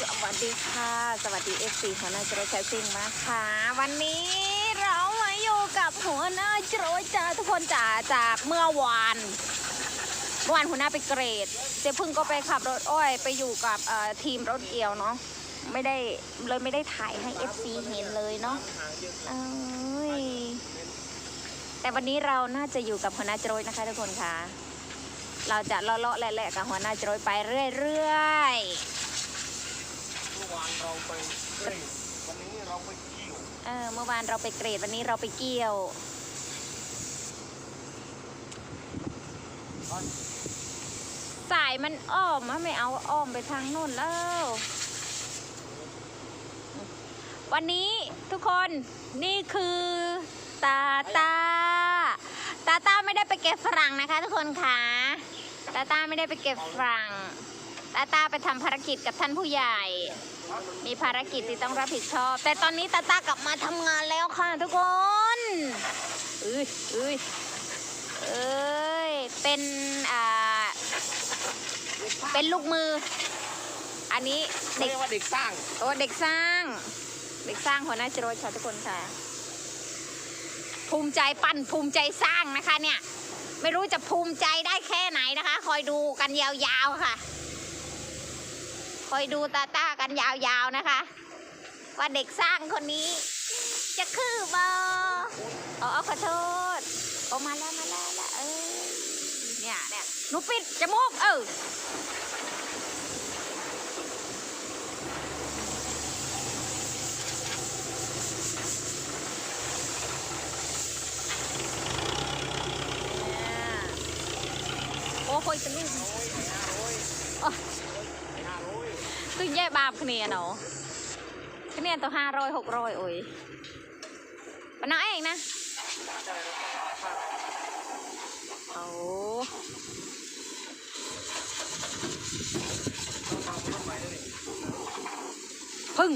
สวัสดีค่ะ สวัสดีเอฟซีหัวหน้าโจรแคสซิ่งมาค่ะ วันนี้เรามาอยู่กับหัวหน้าโจรจ้าทุกคนจ๋าจากเมื่อวานเมื่อวานหัวหน้าไปเกรดเจ๊พึ่งก็ไปขับรถอ้อยไปอยู่กับทีมรถเกี่ยวเนาะไม่ได้เลยไม่ได้ถ่ายให้ FC เห็นเลยเนาะแต่วันนี้เราน่าจะอยู่กับหัวหน้าโจรนะคะทุกคนค่ะ เราจะเลาะๆแหละๆกับหัวหน้าโจรไปเรื่อยๆ อวานเราไปเกรดวันนี้เราไปเกี่ยวเออเมื่อวานเราไปเกรดวันนี้เราไปเกี่ยวสายมันอ้อมอะไม่เอาอ้อมไปทางโน่นแล้ว วันนี้ทุกคนนี่คือตาตาตาตาไม่ได้ไปเก็บฝรั่งนะคะ ทุกคนค่ะตาตาไม่ได้ไปเก็บฝรั่ง ตาตาไปทำภารกิจกับท่านผู้ใหญ่ มีภารกิจที่ต้องรับผิดชอบ แต่ตอนนี้ตาตากลับมาทำงานแล้วค่ะทุกคนเอ้ยเอ้ยเอ้ยเป็นอ่าเป็นลูกมือ อันนี้เรีเด็กยกว่าเด็กสร้างโอ้เด็กสร้าง เด็กสร้างหัวหน้าจรวดค่ะทุกคนค่ะ ภูมิใจปั้นภูมิใจสร้างนะคะเนี่ย ไม่รู้จะภูมิใจได้แค่ไหนนะคะ คอยดูกันยาวๆค่ะ คอยดูตาต้ากันยาวๆนะคะ ว่าเด็กสร้างคนนี้ จะคือบออ๋อขอโทษโอ้มาแล้วมาแล้วแล้วเออเนี่ยเนี่ยหนูปิดจมูกเออโอ้โหจะลูกโอ้ย บาปคะเนียเนาะคะเนียตัวห้าร้อยหกร้อยโอ้ยปะน้าเองนะโอ้พึ่ง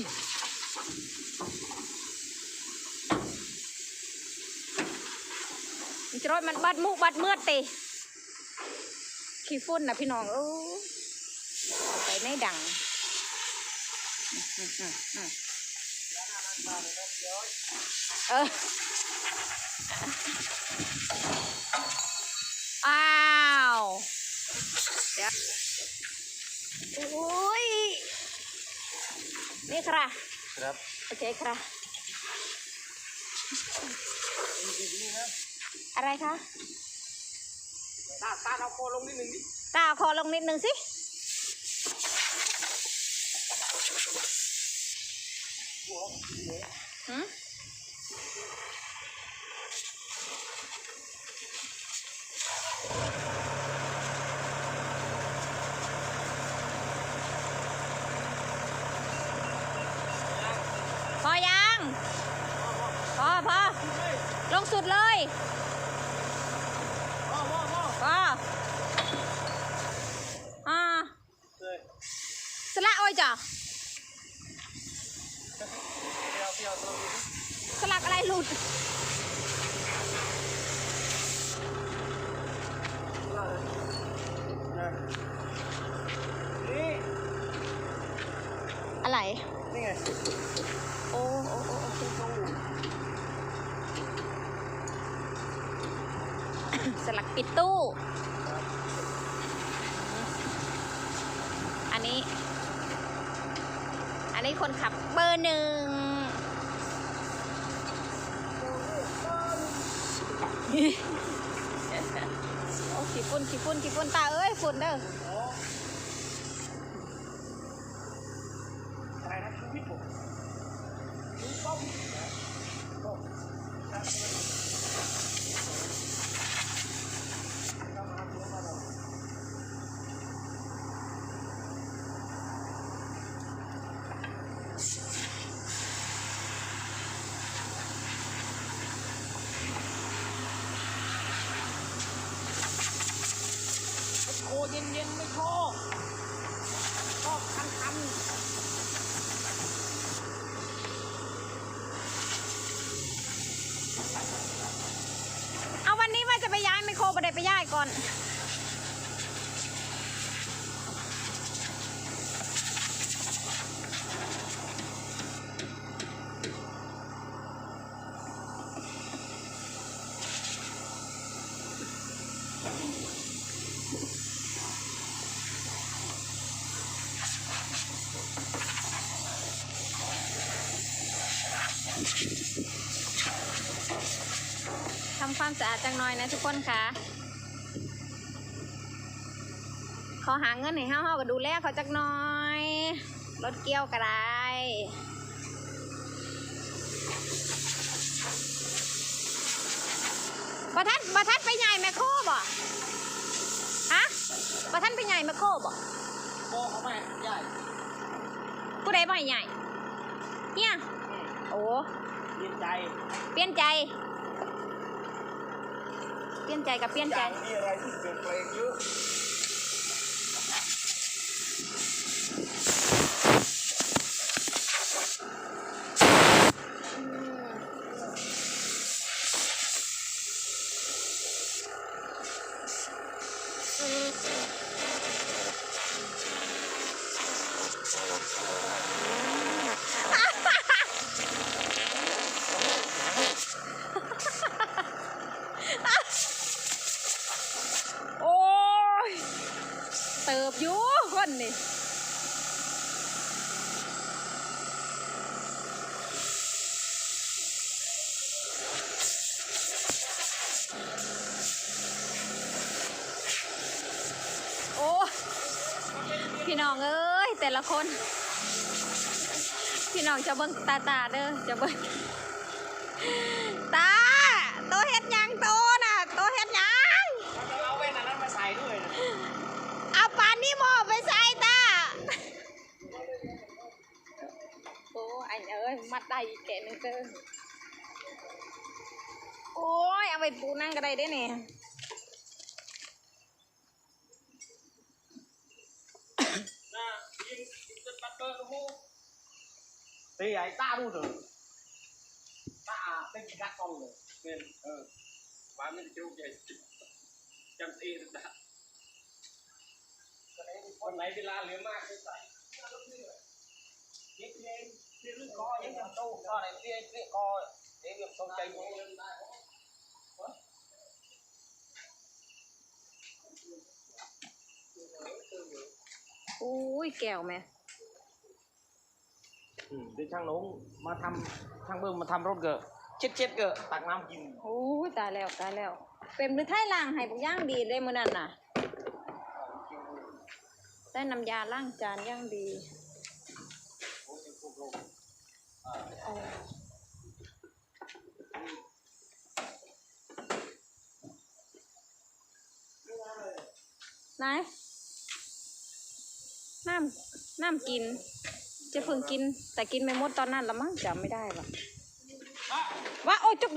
มันจะรอยมันบัดมุบัดเมื่อติขี้ฝุ่นนะพี่น้องเออใส่ไม่ดัง เอออ้าวเดี๋ยวโอ้ยนี่ค่ะครับ โอเคค่ะอะไรคะตาตาเอาโคลงนิดหนึ่งดิตาขอลงนิดนึงสิ หืมพอยัง พอพอลงสุดเลย พ่อพ่อพ่อ พออ่า เลย สละโอ้ยจ้ะ เปียวเปียวตรงนี้ สลักอะไรหลุดนี่อะไร นี่ไง โอ้โอ้โอ้โอเคตรงสลักปิดตู้ อันนี้ อันนี้ คนขับเบอร์หนึ่งโอ้ขี้ฝุ่นขี้ฝุ่นขี้ฝุ่นตาเอ้ยฝุ่นเด้อ บ่ได้ไปย่ายก่อนทำความสะอาดจังหน่อยนะทุกคนคะ่ะ ขอหาเงินให้เฮาเฮาก็ดูแลเขาจักหน่อยรถเกี่ยวก็ได้ประทัดประทัดไปใหญ่แมคโครบ่ฮะประทัดไปใหญ่แมคโครบ่โอ้เขาไม่ใหญ่ผู้ใดบ่ให้ใหญ่เนี่ยโอ้เย็นใจ เปลี่ยนใจ เปลี่ยนใจกับเปลี่ยนใจมีอะไรที่เปลี่ยนแปลงเยอะ โอ้ย เติบอยู่ คนนี่โอ้พี่น้องเอ้ย แต่ละคน พี่น้องจะเบิ่งตาตาเด้อจะเบิ่งตาโตเฮ็ดยังโต โอ้อันเอ้ยมัดได้อีกแกะหนึงเด้อโอ้ยเอาไปปูนั่งก็ได้เด้เนี่ยน่ะยิงยิ งจนปัดเปิดโอ้โหตีไอ้ตาดูเถอะตาเป็นกัดกล้องเลยเป็นเออว่าไม่ได้เจ้าใหญ่จำตีนะคนไหนเวลาเหลือมากก็ใส่เลี้ยงเลี้ยงเลี้ยงคอยังยังโตก็ไหนเลี้ยงเลี้ยงคอเลี้ยงยังโตใจอยู่โอ้ยแก้วแม่อืมเดี๋ยวช่างหลงมาทำช่างเบิ้งมาทำรถเกอะเช็ดเช็ดๆเกอะตักน้ำกินโอ้ยตายแล้วตายแล้ว เป็นหรือไทยล่างให้บุกย่างดีได้มื้อนั้นน่ะได้น้ำยาล้างจานย่างดีเออ ไหนายน้ำน้ำกิน จะเพิ่งกิน แต่กินไม่หมดตอนนั้นละมั้งจำไม่ได้หรอกว่าโอ้ยจุก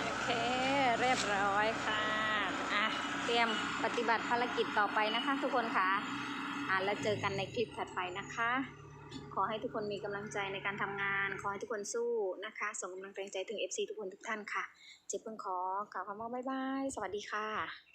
โอเค เรี ยบร้อยค่ะอะเตรียมปฏิบัติภารกิจต่อไปนะคะ ทุกคนค่ะอะแล้วเจอกันในคลิปถัดไปนะคะ ขอให้ทุกคนมีกำลังใจในการทำงาน ขอให้ทุกคนสู้นะคะ ส่งกำลังใจถึง FC ทุกคนทุกท่านค่ะ เจ็บเพิ่งขอกล่าวคำว่าบ๊ายบาย สวัสดีค่ะ